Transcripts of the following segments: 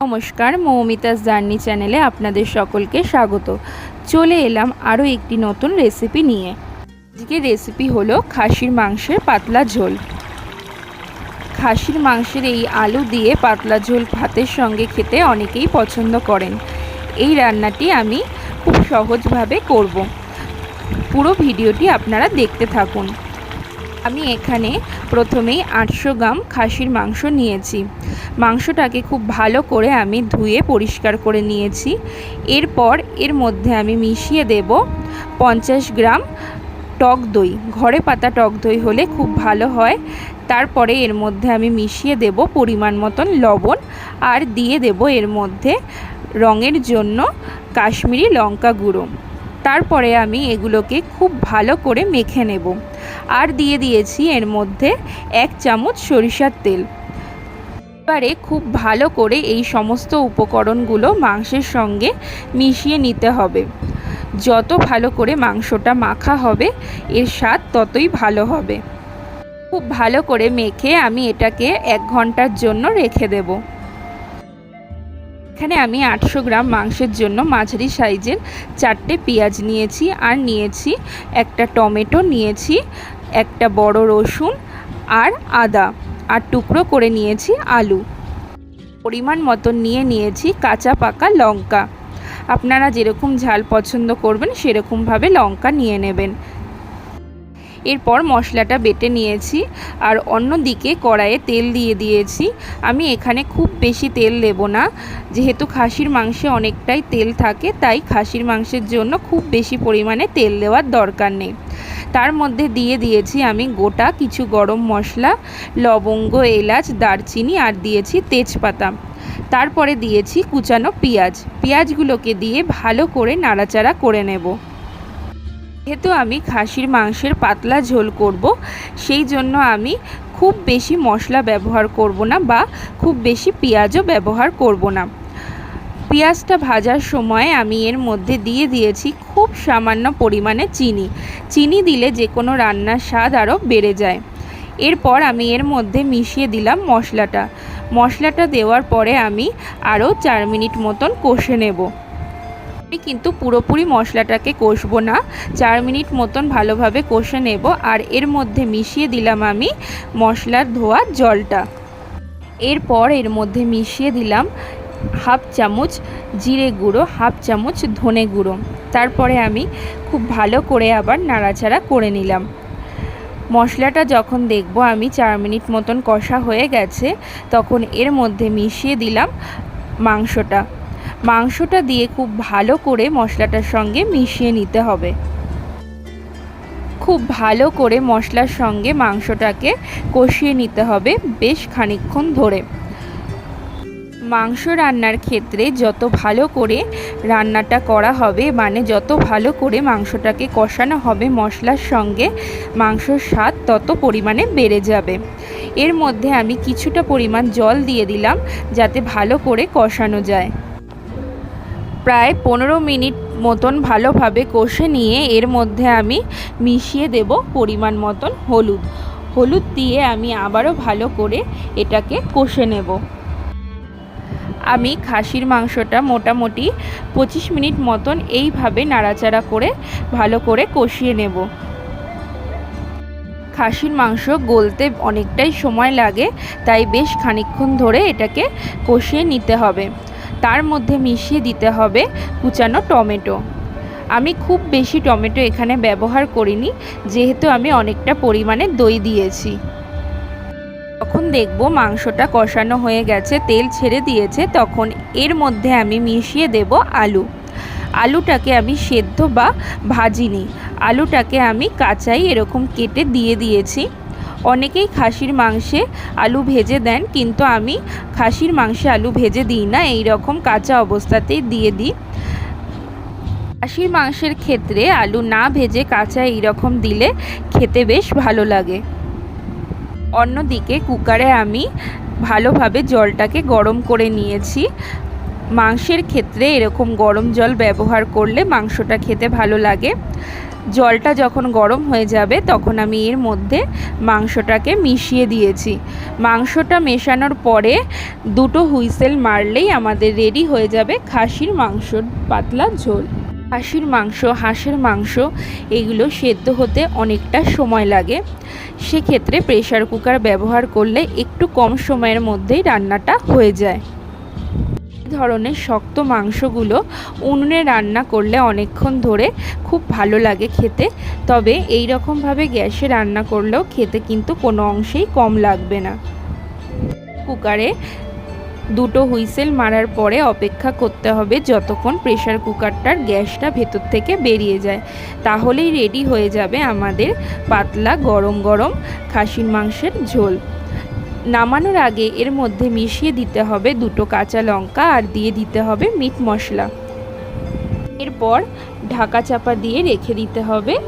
নমস্কার, মৌমিতাস জার্নি চ্যানেলে আপনাদের সকলকে স্বাগত। চলে এলাম আরও একটি নতুন রেসিপি নিয়ে। আজকের রেসিপি হলো খাসির মাংসের পাতলা ঝোল। খাসির মাংসের এই আলু দিয়ে পাতলা ঝোল ভাতের সঙ্গে খেতে অনেকেই পছন্দ করেন। এই রান্নাটি আমি খুব সহজভাবে করব। পুরো ভিডিওটি আপনারা দেখতে থাকুন। আমি এখানে প্রথমেই আটশো গ্রাম খাসির মাংস নিয়েছি। মাংসটাকে খুব ভালো করে আমি ধুয়ে পরিষ্কার করে নিয়েছি। এরপর এর মধ্যে আমি মিশিয়ে দেব পঞ্চাশ গ্রাম টক দই। ঘরে পাতা টক দই হলে খুব ভালো হয়। তারপরে এর মধ্যে আমি মিশিয়ে দেব পরিমাণ মতন লবণ আর দিয়ে দেব এর মধ্যে রঙের জন্য কাশ্মীরি লঙ্কা গুঁড়ো। তারপরে আমি এগুলোকে খুব ভালো করে মেখে নেব। আর দিয়ে দিয়েছি এর মধ্যে এক চামচ সরিষার তেল। এবারে খুব ভালো করে এই সমস্ত উপকরণগুলো মাংসের সঙ্গে মিশিয়ে নিতে হবে। যত ভালো করে মাংসটা মাখা হবে, এর স্বাদ ততই ভালো হবে। খুব ভালো করে মেখে আমি এটাকে এক ঘণ্টার জন্য রেখে দেব। এখানে আমি আটশো গ্রাম মাংসের জন্য মাঝারি সাইজের চারটে পেঁয়াজ নিয়েছি আর নিয়েছি একটা টমেটো নিয়েছি একটা বড় রসুন আর আদা আর টুকরো করে নিয়েছি আলু। পরিমাণ মতো নিয়ে নিয়েছি কাঁচা পাকা লঙ্কা। আপনারা যেরকম ঝাল পছন্দ করবেন, সেরকমভাবে লঙ্কা নিয়ে নেবেন। এরপর মশলাটা বেটে নিয়েছি আর অন্যদিকে কড়াইয়ে তেল দিয়ে দিয়েছি। আমি এখানে খুব বেশি তেল দেব না, যেহেতু খাসির মাংসে অনেকটাই তেল থাকে, তাই খাসির মাংসের জন্য খুব বেশি পরিমাণে তেল দেওয়ার দরকার নেই। তার মধ্যে দিয়ে দিয়েছি আমি গোটা কিছু গরম মশলা, লবঙ্গ, এলাচ, দারচিনি আর দিয়েছি তেজপাতা। তারপরে দিয়েছি কুচানো পেঁয়াজ। পেঁয়াজগুলোকে দিয়ে ভালো করে নাড়াচাড়া করে নেব। যেহেতু আমি খাসির মাংসের পাতলা ঝোল করব, সেই জন্য আমি খুব বেশি মশলা ব্যবহার করব না বা খুব বেশি পেঁয়াজও ব্যবহার করব না। পেঁয়াজটা ভাজার সময় আমি এর মধ্যে দিয়ে দিয়েছি খুব সামান্য পরিমাণে চিনি। চিনি দিলে যে কোনো রান্নার স্বাদ আরও বেড়ে যায়। এরপর আমি এর মধ্যে মিশিয়ে দিলাম মশলাটা। মশলাটা দেওয়ার পরে আমি আরও চার মিনিট মতন কষে নেব। আমি কিন্তু পুরোপুরি মশলাটাকে কষবো না। চার মিনিট মতন ভালোভাবে কষে নেব আর এর মধ্যে মিশিয়ে দিলাম আমি মশলার ধোয়া জলটা। এরপর এর মধ্যে মিশিয়ে দিলাম হাফ চামচ জিরে গুঁড়ো, হাফ চামচ ধনে গুঁড়ো। তারপরে আমি খুব ভালো করে আবার নাড়াচাড়া করে নিলাম। মশলাটা যখন দেখব আমি চার মিনিট মতন কষা হয়ে গেছে, তখন এর মধ্যে মিশিয়ে দিলাম মাংসটা। মাংসটা দিয়ে খুব ভালো করে মশলাটার সঙ্গে মিশিয়ে নিতে হবে। খুব ভালো করে মশলার সঙ্গে মাংসটাকে কষিয়ে নিতে হবে বেশ খানিক্ষণ ধরে। মাংস রান্নার ক্ষেত্রে যত ভালো করে রান্নাটা করা হবে মানে যত ভালো করে মাংসটাকে কষানো হবে মশলার সঙ্গে, মাংসর স্বাদ তত পরিমাণে বেড়ে যাবে। এর মধ্যে আমি কিছুটা পরিমাণ জল দিয়ে দিলাম, যাতে ভালো করে কষানো যায়। প্রায় পনেরো মিনিট মতন ভালোভাবে কষে নিয়ে এর মধ্যে আমি মিশিয়ে দেব পরিমাণ মতন হলুদ। হলুদ দিয়ে আমি আবারও ভালো করে এটাকে কষে নেব। আমি খাসির মাংসটা মোটামুটি পঁচিশ মিনিট মতন এইভাবে নাড়াচাড়া করে ভালো করে কষিয়ে নেব। খাসির মাংস গলতে অনেকটাই সময় লাগে, তাই বেশ খানিক্ষণ ধরে এটাকে কষিয়ে নিতে হবে। তার মধ্যে মিশিয়ে দিতে হবে কুচানো টমেটো। আমি খুব বেশি টমেটো এখানে ব্যবহার করিনি, যেহেতু আমি অনেকটা পরিমাণে দই দিয়েছি। যখন দেখব মাংসটা কষানো হয়ে গেছে, তেল ছেড়ে দিয়েছে, তখন এর মধ্যে আমি মিশিয়ে দেব আলু। আলুটাকে আমি সেদ্ধ বা ভাজিনি। আলুটাকে আমি কাঁচাই এরকম কেটে দিয়ে দিয়েছি। অনেকেই খাসির মাংসে আলু ভেজে দেন, কিন্তু আমি খাসির মাংসে আলু ভেজে দিই না এই রকম কাঁচা অবস্থাতেই দিয়ে দিই। খাসির মাংসের ক্ষেত্রে আলু না ভেজে কাঁচা এইরকম দিলে খেতে বেশ ভালো লাগে। অন্যদিকে কুকারে আমি ভালোভাবে জলটাকে গরম করে নিয়েছি। মাংসের ক্ষেত্রে এরকম গরম জল ব্যবহার করলে মাংসটা খেতে ভালো লাগে। জলটা যখন গরম হয়ে যাবে তখন আমি এর মধ্যে মাংসটাকে মিশিয়ে দিয়েছি। মাংসটা মেশানোর পরে দুটো হুইসেল মারলেই আমাদের রেডি হয়ে যাবে খাসির মাংসর পাতলা ঝোল। খাসির মাংস, হাঁসের মাংস, এগুলো সেদ্ধ হতে অনেকটা সময় লাগে। সেক্ষেত্রে প্রেশার কুকার ব্যবহার করলে একটু কম সময়ের মধ্যেই রান্নাটা হয়ে যায়। ধরনের শক্ত মাংসগুলো উনুনে রান্না করলে অনেকক্ষণ ধরে খুব ভালো লাগে খেতে। তবে এই রকমভাবে গ্যাসে রান্না করলেও খেতে কিন্তু কোনো অংশেই কম লাগবে না। কুকারে দুটো হুইসেল মারার পরে অপেক্ষা করতে হবে যতক্ষণ প্রেশার কুকারটার গ্যাসটা ভেতর থেকে বেরিয়ে যায়। তাহলেই রেডি হয়ে যাবে আমাদের পাতলা গরম গরম খাসির মাংসের ঝোল। নামানোর আগে এর মধ্যে মিশিয়ে দিতে হবে দুটো কাঁচা লঙ্কা আর দিয়ে দিতে হবে মিট মশলা। এরপর ঢাকা চাপা দিয়ে রেখে দিতে হবে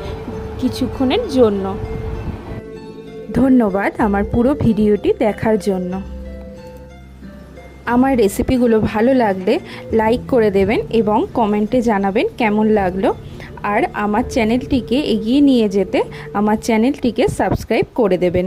কিছুক্ষণের জন্য। ধন্যবাদ আমার পুরো ভিডিওটি দেখার জন্য। আমার রেসিপিগুলো ভালো লাগলে লাইক করে দেবেন এবং কমেন্টে জানাবেন কেমন লাগল। আর আমার চ্যানেলটিকে এগিয়ে নিয়ে যেতে আমার চ্যানেলটিকে সাবস্ক্রাইব করে দেবেন।